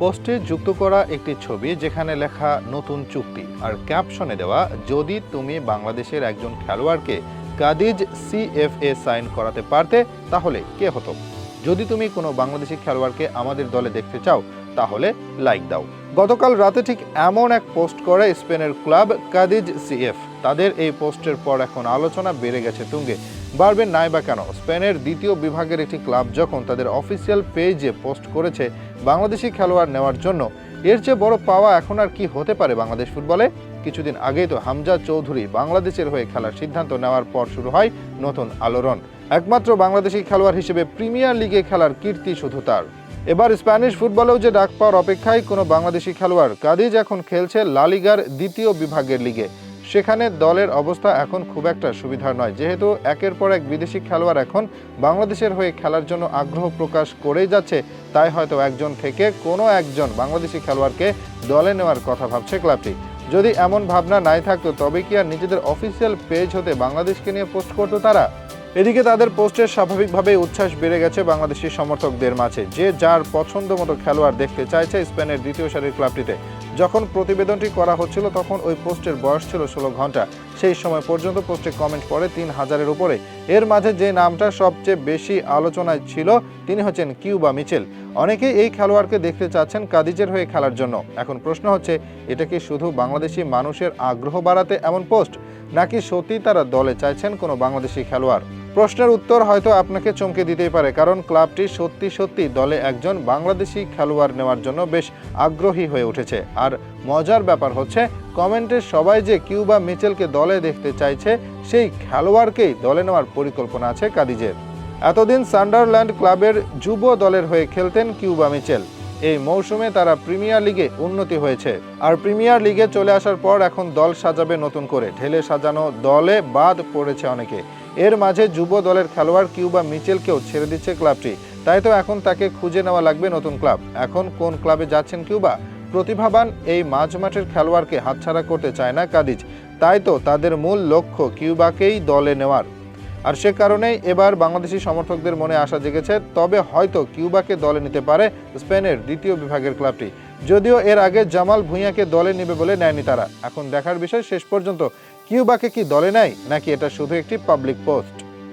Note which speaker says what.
Speaker 1: পোস্টে যুক্ত করা একটি ছবি যেখানে লেখা নতুন চুক্তি। আর ক্যাপশনে দেওয়া, যদি তুমি বাংলাদেশের একজন খেলোয়াড়কে কাদিজ সিএফএ সাইন করাতে পারতে, তাহলে কে হতো? যদি তুমি কোনো বাংলাদেশি খেলোয়াড়কে আমাদের দলে দেখতে চাও, তাহলে লাইক দাও। গতকাল রাতে ঠিক এমন এক পোস্ট করে স্পেনের ক্লাব কাদিজ সিএফ। তাদের এই পোস্টের পর এখন আলোচনা বেড়ে গেছে তুঙ্গে। বাড়বে নাই বা কেন, স্পেনের দ্বিতীয় বিভাগের একটি ক্লাব যখন তাদের অফিসিয়াল পেজে পোস্ট করেছে বাংলাদেশি খেলোয়াড় নেওয়ার জন্য। এর চেয়ে বড় পাওয়া এখন আর কি হতে পারে বাংলাদেশ ফুটবলে? কিছুদিন আগেই তো হামজা চৌধুরী বাংলাদেশের হয়ে খেলার সিদ্ধান্ত নেওয়ার পর শুরু হয় নতুন আলোড়ন। একমাত্র বাংলাদেশি খেলোয়াড় হিসেবে প্রিমিয়ার লিগে খেলার কীর্তি শুধু তার। এবার স্প্যানিশ ফুটবলেও যে ডাক পাওয়ার অপেক্ষায় কোনো বাংলাদেশি খেলোয়াড় কাদিজ এখন খেলছে লালিগার দ্বিতীয় বিভাগের লিগে। সেখানে দলের অবস্থা এখন খুব একটা সুবিধার নয়। যেহেতু একের পর এক বিদেশি খেলোয়াড় এখন বাংলাদেশের হয়ে খেলার জন্য আগ্রহ প্রকাশ করেই যাচ্ছে, তাই হয়তো একজন থেকে কোনো একজন বাংলাদেশি খেলোয়াড়কে দলে নেওয়ার কথা ভাবছে ক্লাবটি। যদি এমন ভাবনা নাই থাকতো, তবে কি আর নিজেদের অফিসিয়াল পেজ হতে বাংলাদেশকে নিয়ে পোস্ট করতো তারা? এদিকে তাদের পোস্টের স্বাভাবিকভাবে উচ্ছ্বাস বেড়ে গেছে বাংলাদেশি সমর্থকদের মাঝে। যে যার পছন্দ মতো খেলোয়াড় দেখতে চাইছে স্পেনের দ্বিতীয় সারির ক্লাবটিতে। যখন প্রতিবেদনটি করা হচ্ছিল, তখন ওই পোস্টের বয়স ছিল ষোলো ঘণ্টা। সেই সময় পর্যন্ত পোস্টে কমেন্ট পড়ে তিন হাজারের উপরে। এর মাঝে যে নামটা সবচেয়ে বেশি আলোচনায় ছিল, তিনি হচ্ছেন কিউবা মিচেল। অনেকেই এই খেলোয়াড়কে দেখতে চাচ্ছেন কাদিজের হয়ে খেলার জন্য। এখন প্রশ্ন হচ্ছে, এটা কি শুধু বাংলাদেশি মানুষের আগ্রহ বাড়াতে এমন পোস্ট, নাকি সত্যি তারা দলে চাইছেন কোনো বাংলাদেশি খেলোয়াড়? প্রশ্নের উত্তর হয়তো আপনাকে চমকে দিতেই পারে, কারণ ক্লাবটি সত্যি সত্যি দলে একজন বাংলাদেশি খেলোয়াড় নেওয়ার জন্য বেশ আগ্রহী হয়ে উঠেছে। আর মজার ব্যাপার হচ্ছে, কমেন্টে সবাই যে কিউবা মিচেলকে দলে দেখতে চাইছে, সেই খেলোয়াড়কেই দলে নেওয়ার পরিকল্পনা আছে কাদিজের। এতদিন সান্ডারল্যান্ড ক্লাবের যুব দলের হয়ে খেলতেন কিউবা মিচেল। এই মৌসুমে তারা প্রিমিয়ার লিগে উন্নতি হয়েছে। আর প্রিমিয়ার লিগে চলে আসার পর এখন দল সাজাবে নতুন করে। ঢেলে সাজানো দলে বাদ পড়েছে অনেকে। এর মাঝে যুব দলের খেলোয়াড় কিউবা মিচেলকেও ছেড়ে দিচ্ছে ক্লাবটি। তাই তো এখন তাকে খুঁজে নেওয়া লাগবে নতুন ক্লাব। এখন কোন ক্লাবে যাচ্ছেন কিউবা? প্রতিভাবান এই মাঝ মাঠের খেলোয়াড়কে হাতছাড়া করতে চায় না কাদিজ তাই তো তাদের মূল লক্ষ্য কিউবাকেই দলে নেওয়ার। আর সে কারণেই এবার বাংলাদেশি সমর্থকদের মনে আশা জেগেছে, তবে হয়তো কিউবাকে দলে নিতে পারে স্পেনের দ্বিতীয় বিভাগের ক্লাবটি। যদিও এর আগে জামাল ভুঁইয়াকে দলে নেবে বলে নেয়নি তারা। এখন দেখার বিষয় শেষ পর্যন্ত কিউবাকে কি দলে নেয়, নাকি এটা শুধু একটি পাবলিক পোস্ট?